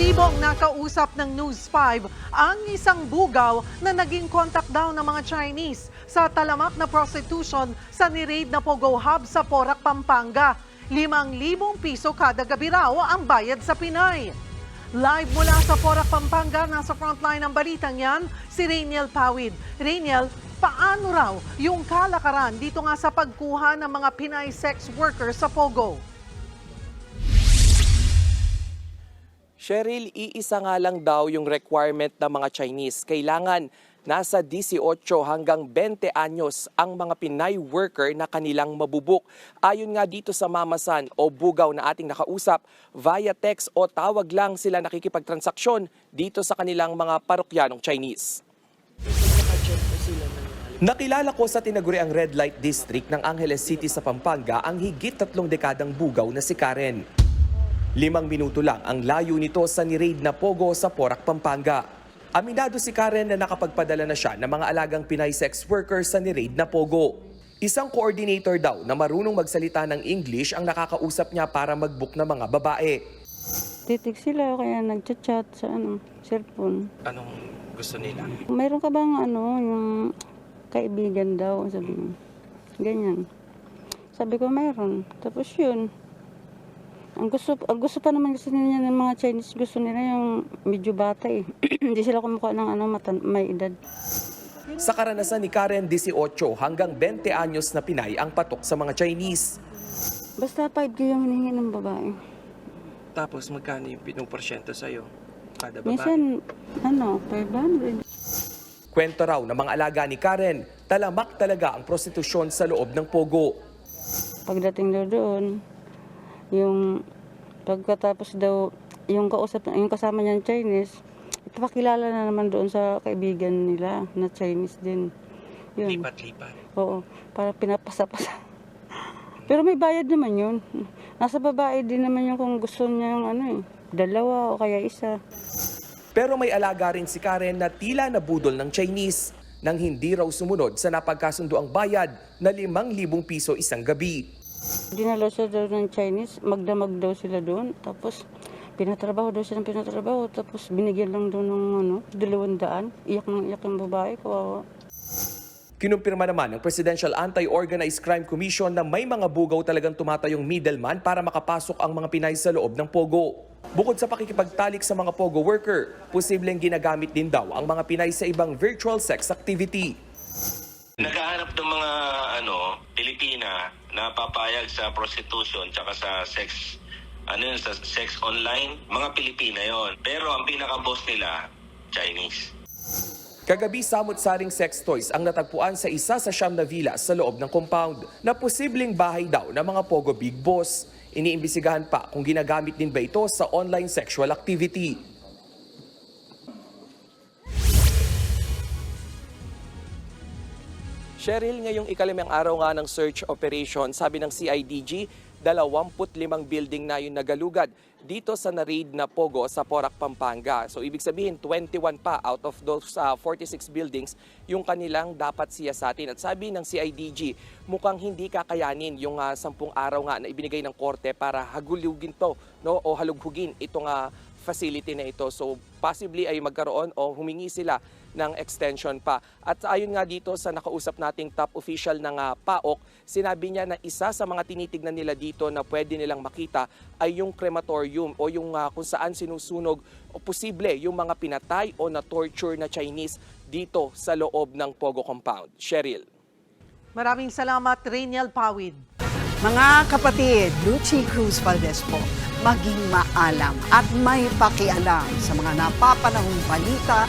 Positibong nakausap ng News 5 ang isang bugaw na naging contact daw ng mga Chinese sa talamak na prostitution sa niraid na Pogo Hub sa Porac, Pampanga. 5,000 piso kada gabi raw ang bayad sa Pinay. Live mula sa Porac, Pampanga, nasa frontline ng balitang yan, si Rainiel Pawid. Rainiel, paano raw yung kalakaran dito nga sa pagkuha ng mga Pinay sex workers sa Pogo? Cheryl, iisa nga lang daw yung requirement ng mga Chinese. Kailangan nasa 18 hanggang 20 anyos ang mga Pinay worker na kanilang mabubuk. Ayon nga dito sa mamasan o bugaw na ating nakausap, via text o tawag lang sila nakikipagtransaksyon dito sa kanilang mga parokyanong Chinese. Nakilala ko sa tinaguriang Red Light District ng Angeles City sa Pampanga ang higit tatlong dekadang bugaw na si Karen. Limang minuto lang ang layo nito sa ni-raid na Pogo sa Porac, Pampanga. Aminado si Karen na nakapagpadala na siya ng mga alagang Pinay sex workers sa ni-raid na Pogo. Isang coordinator daw na marunong magsalita ng English ang nakakausap niya para mag-book ng mga babae. Titig sila kaya nagchat-chat sa ano, cellphone. Anong gusto nila? Mayroon ka bang ano, yung kaibigan daw, sabi mo. Ganyan. Sabi ko mayroon. Tapos yun. Ang gusto, ang gusto pa naman gusto nila ng mga Chinese, gusto nila yung medyo bata eh. Hindi sila kumukha ng ano, matan, may edad. Sa karanasan ni Karen, 18 hanggang 20 anyos na Pinay ang patok sa mga Chinese. Basta 5K yung hinihingi ng babae. Tapos magkano yung pinuporsyento sa'yo? Kada Minsan, ano, 500. Kwento raw ng mga alaga ni Karen, talamak talaga ang prostitusyon sa loob ng Pogo. Pagdating daw doon, yung pagkatapos daw, yung kausap, yung kasama niya Chinese, ipapakilala na naman doon sa kaibigan nila na Chinese din. Yun. Lipat-lipat. Oo, para pinapasa-pasa. Pero may bayad naman yun. Nasa babae din naman yung kung gusto niya yung ano eh, dalawa o kaya isa. Pero may alaga rin si Karen na tila nabudol ng Chinese nang hindi raw sumunod sa napagkasundo ang bayad na 5,000 piso isang gabi. Dinala siya daw ng Chinese, magdamag daw sila doon. Tapos pinatrabaho daw siya ng pinatrabaho. Tapos binigyan lang daw ng ano, dalawang daan. Iyak ng iyak yung babae, kawawa. Kinumpirma naman ng Presidential Anti-Organized Crime Commission na may mga bugaw talagang tumatayong middleman para makapasok ang mga Pinay sa loob ng Pogo. Bukod sa pakikipagtalik sa mga Pogo worker, posibleng ginagamit din daw ang mga Pinay sa ibang virtual sex activity. Naghahanap ng mga ano, Pilipina na papayag sa prostitution tsaka sa sex ano yun, sa sex online, mga Pilipina yon. Pero ang pinaka-boss nila, Chinese. Kagabi, samot-saring sex toys ang natagpuan sa isa sa siyam na villa sa loob ng compound na posibleng bahay daw ng mga Pogo Big Boss. Iniimbisigahan pa kung ginagamit din ba ito sa online sexual activity. Cheryl, ngayong ikalimang araw nga ng search operation, sabi ng CIDG, 25 building na yung nagalugad dito sa na-raid na Pogo sa Porac, Pampanga. So ibig sabihin, 21 pa out of those uh, 46 buildings yung kanilang dapat siyasatin. At sabi ng CIDG, mukhang hindi kakayanin yung uh, 10 araw nga na ibinigay ng korte para hagulugin to no, o halughugin itong uh, facility na ito. So possibly ay magkaroon o humingi sila ng extension pa. At ayon nga dito sa nakausap nating top official ng ah, PAOK, sinabi niya na isa sa mga tinitignan nila dito na pwede nilang makita ay yung crematorium o yung ah, kung saan sinusunog o posible yung mga pinatay o na-torture na Chinese dito sa loob ng Pogo compound. Cheryl. Maraming salamat, Rainiel Pawid. Mga kapatid, Lucy Cruz Valdez po, maging maalam at may pakialam sa mga napapanahong balita